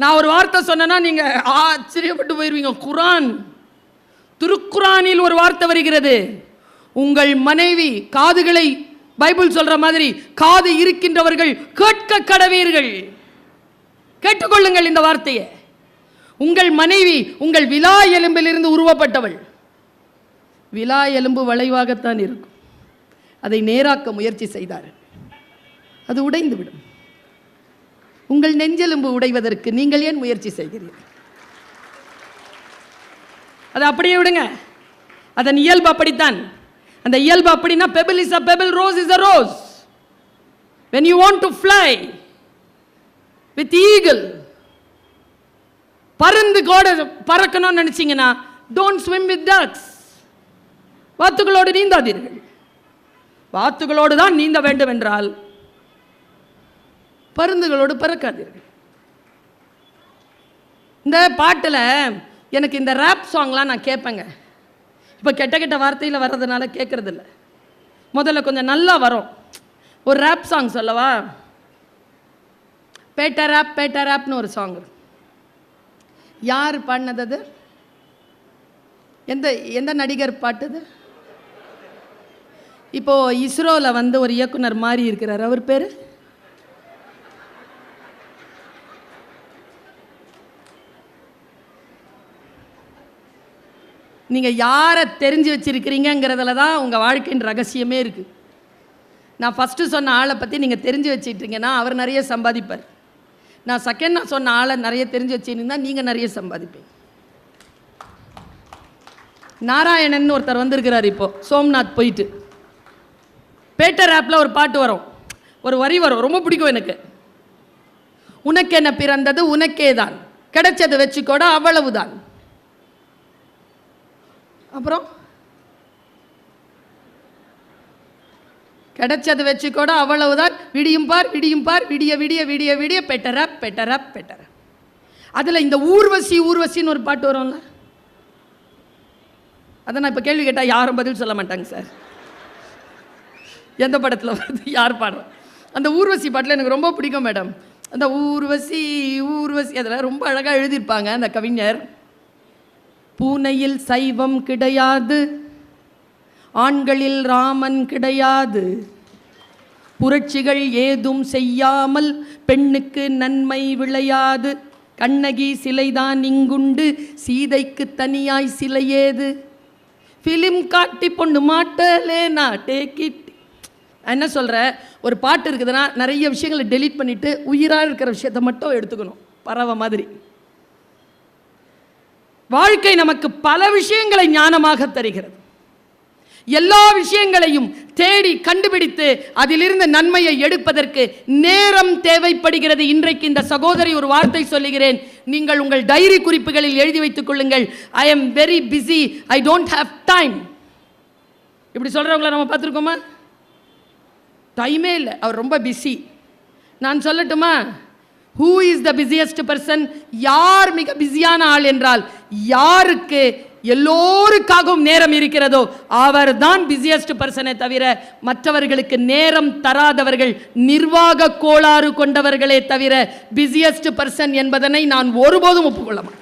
நான் ஒரு வார்த்தை சொன்னேன்னா நீங்க ஆச்சரியப்பட்டு போயிருவீங்க. குரான். திருக்குரானில் ஒரு வார்த்தை வருகிறது. உங்கள் மனைவி காதுகளை பைபிள் சொல்ற மாதிரி காது இருக்கின்றவர்கள் கேட்க கடவீர்கள். கேட்டுக்கொள்ளுங்கள் இந்த வார்த்தையை. உங்கள் மனைவி உங்கள் விலா எலும்பிலிருந்து உருவப்பட்டவள். விலா எலும்பு வளைவாகத்தான் இருக்கும். அதை நேராக்க முயற்சி செய்தார் அது உடைந்துவிடும் உங்கள் நெஞ்செலும்பு உடைவதற்கு நீங்கள் ஏன் முயற்சி செய்கிறீர்கள் அதை அப்படியே விடுங்க. அதன் இயல்பு அப்படித்தான். அந்த இயல்பு அப்படின்னா pebble is a pebble rose is a rose when you want to fly with eagle பருந்து கூட பறக்கணும்னு நினைச்சீங்கன்னா டோன்ட் ஸ்விம் வித் டக்ஸ் வாத்துகளோடு நீந்தாதீர்கள். வாத்துகளோடு தான் நீந்த வேண்டும் என்றால் பருந்துகளோடு பறக்காதீர்கள் இந்த பாட்டில் எனக்கு இந்த ரேப் சாங்லாம் நான் கேட்பேங்க இப்போ கெட்ட கெட்ட வார்த்தையில் வர்றதுனால கேட்குறதில்ல முதல்ல கொஞ்சம் நல்லா வரும். ஒரு ரேப் சாங் சொல்லவா? பேட்ட ரேப் பேட்டா ரேப்னு ஒரு சாங் யார் பாடினது அது எந்த எந்த நடிகர் பாட்டுது? இப்போது இஸ்ரோவில் வந்து ஒரு இயக்குனர் மாறி இருக்கிறார். அவர் பேர்? நீங்கள் யாரை தெரிஞ்சு வச்சுருக்கிறீங்கிறதுல தான் உங்கள் வாழ்க்கையின் ரகசியமே இருக்குது நான் ஃபஸ்ட்டு சொன்ன ஆளை பற்றி நீங்கள் தெரிஞ்சு வச்சிட்டீங்கன்னா அவர் நிறைய சம்பாதிப்பார். நான் செகண்ட் நான் சொன்ன ஆளை நிறைய தெரிஞ்சு வச்சிருந்தா நீங்கள் நிறைய சம்பாதிப்பீங்க. நாராயணன் ஒருத்தர் வந்திருக்கிறார் இப்போது சோம்நாத் போயிட்டு. பேட்டர் ஆப்பில் ஒரு பாட்டு வரும். ஒரு வரி வரும் ரொம்ப பிடிக்கும் எனக்கு. உனக்கு என்ன பிறந்தது உனக்கே தான் கிடைச்சதை வச்சுக்கோட அவ்வளவுதான். அப்புறம்? கிடைச்சது வச்சு கூட அவ்வளவுதான். விடியும் பார் விடியும் பார் விடிய விடிய விடிய விடிய பெட்டரா பெட்டரா பெட்டரா அதில் இந்த ஊர்வசி ஊர்வசின்னு ஒரு பாட்டு வரும்ல? அதை நான் இப்போ கேள்வி கேட்டால் யாரும் பதில் சொல்ல மாட்டாங்க சார். எந்த படத்தில் வருது யார் பாடுறோம் அந்த ஊர்வசி பாட்டில் எனக்கு ரொம்ப பிடிக்கும் மேடம். அந்த ஊர்வசி ஊர்வசி அதில் ரொம்ப அழகாக எழுதியிருப்பாங்க அந்த கவிஞர். பூனையில் சைவம் கிடையாது ஆண்களில் ராமன் கிடையாது. புரட்சிகள் ஏதும் செய்யாமல் பெண்ணுக்கு நன்மை விளையாது. கண்ணகி சிலைதான் இங்குண்டு சீதைக்கு தனியாய் சிலை ஏது ஃபிலிம் காட்டி பொண்ணு மாட்டலே நான் டேக் இட் என்ன சொல்கிற ஒரு பாட்டு இருக்குதுன்னா நிறைய விஷயங்களை டெலீட் பண்ணிவிட்டு உயிராக இருக்கிற விஷயத்தை மட்டும் எடுத்துக்கணும். பறவை மாதிரி. வாழ்க்கை நமக்கு பல விஷயங்களை ஞானமாக தருகிறது. எல்லா விஷயங்களையும் தேடி கண்டுபிடித்து அதிலிருந்து நன்மையை எடுப்பதற்கு நேரம் தேவைப்படுகிறது. இன்றைக்கு இந்த சகோதரி ஒரு வார்த்தை சொல்லுகிறேன். நீங்கள் உங்கள் டைரி குறிப்புகளில் எழுதி வைத்துக் கொள்ளுங்கள். I am very busy I don't have time இப்படி சொல்கிறவங்கள நம்ம பார்த்துருக்கோமா? டைமே இல்லை. அவர் ரொம்ப பிஸி நான் சொல்லட்டுமா? Who is the busiest person யார் மிக பிஸியான ஆள் என்றால் யாருக்கு எல்லோருக்காகவும் நேரம் இருக்கிறதோ அவர் தான் பிஸியஸ்ட் பர்சனை தவிர மற்றவர்களுக்கு நேரம் தராதவர்கள் நிர்வாக கோளாறு கொண்டவர்களே தவிர பிஸியஸ்ட் பர்சன் என்பதனை நான் ஒருபோதும் ஒப்புக்கொள்ள மாட்டேன்.